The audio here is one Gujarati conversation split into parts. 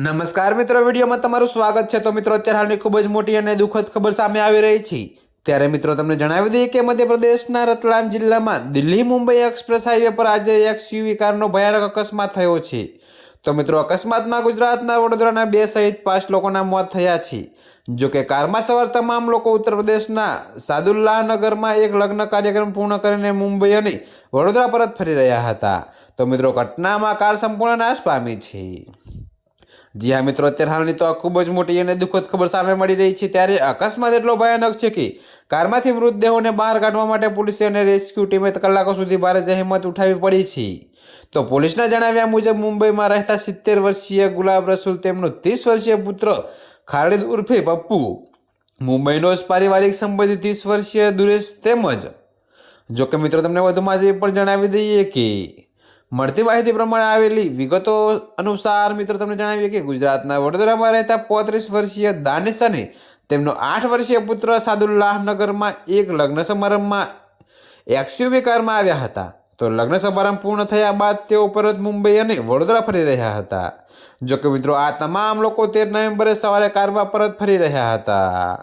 નમસ્કાર મિત્રો, વિડીયોમાં તમારું સ્વાગત છે. તો મિત્રો, અત્યારે હાલની ખૂબ જ મોટી અને દુઃખદ ખબર સામે આવી રહી છે. ત્યારે મિત્રો, તમને જણાવી દઈએ કે મધ્યપ્રદેશના રતલામ જિલ્લામાં દિલ્હી મુંબઈ એક્સપ્રેસ હાઈવે પર આજે એક યુવી કારનો ભયાનક અકસ્માત થયો છે. તો મિત્રો, અકસ્માતમાં ગુજરાતના વડોદરાના બે સહિત પાંચ લોકોના મોત થયા છે. જો કે કારમાં સવાર તમામ લોકો ઉત્તર પ્રદેશના સાદુલ્લાહ નગરમાં એક લગ્ન કાર્યક્રમ પૂર્ણ કરીને મુંબઈ અને વડોદરા પરત ફરી રહ્યા હતા. તો મિત્રો, ઘટનામાં કાર સંપૂર્ણ નાશ પામી છે. જી હા મિત્રો, અત્યારે હાલની તો આ ખૂબ જ મોટી અને દુઃખદ ખબર સામે મળી રહી છે. ત્યારે અકસ્માત એટલો ભયાનક છે કે કારમાંથી મૃતદેહોને બહાર કાઢવા માટે પોલીસે અને રેસ્ક્યુ ટીમે કલાકો સુધી ભારે જહેમત ઉઠાવી પડી છે. તો પોલીસના જણાવ્યા મુજબ, મુંબઈમાં રહેતા સિત્તેર વર્ષીય ગુલાબ રસુલ, તેમનો ત્રીસ વર્ષીય પુત્ર ખાલિદ ઉર્ફે પપ્પુ, મુંબઈનો જ પારિવારિક સંબંધી ત્રીસ વર્ષીય દુરેશ તેમજ જો કે મિત્રો, તમને વધુમાં જે પણ જણાવી દઈએ કે મળતી માહિતી પ્રમાણે આવેલી વિગતો અનુસાર મિત્રો તમને જણાવીએ કે ગુજરાતના વડોદરામાં રહેતા પોત્રીસ વર્ષીય દાનિશાને તેમનો આઠ વર્ષીય પુત્ર સાદુલ્લાહનગરમાં એક લગ્ન સમારંભમાં એક્સયુવી કારમાં આવ્યા હતા. તો લગ્ન સમારંભ પૂર્ણ થયા બાદ તેઓ પરત મુંબઈ અને વડોદરા ફરી રહ્યા હતા. જો કે મિત્રો આ તમામ લોકો તેર નવેમ્બરે સવારે કારમાં પરત ફરી રહ્યા હતા.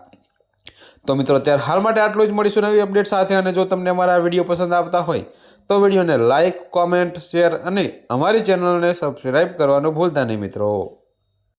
તો મિત્રો, અત્યારે હાલ માટે આટલું જ મળીશું નવી અપડેટ સાથે અને જો તમને અમારા વીડિયો પસંદ આવતા હોય, તો વિડીયોને લાઇક કોમેન્ટ શેર અને અમારી ચેનલને સબસ્ક્રાઈબ કરવાનું ભૂલતા નહીં મિત્રો.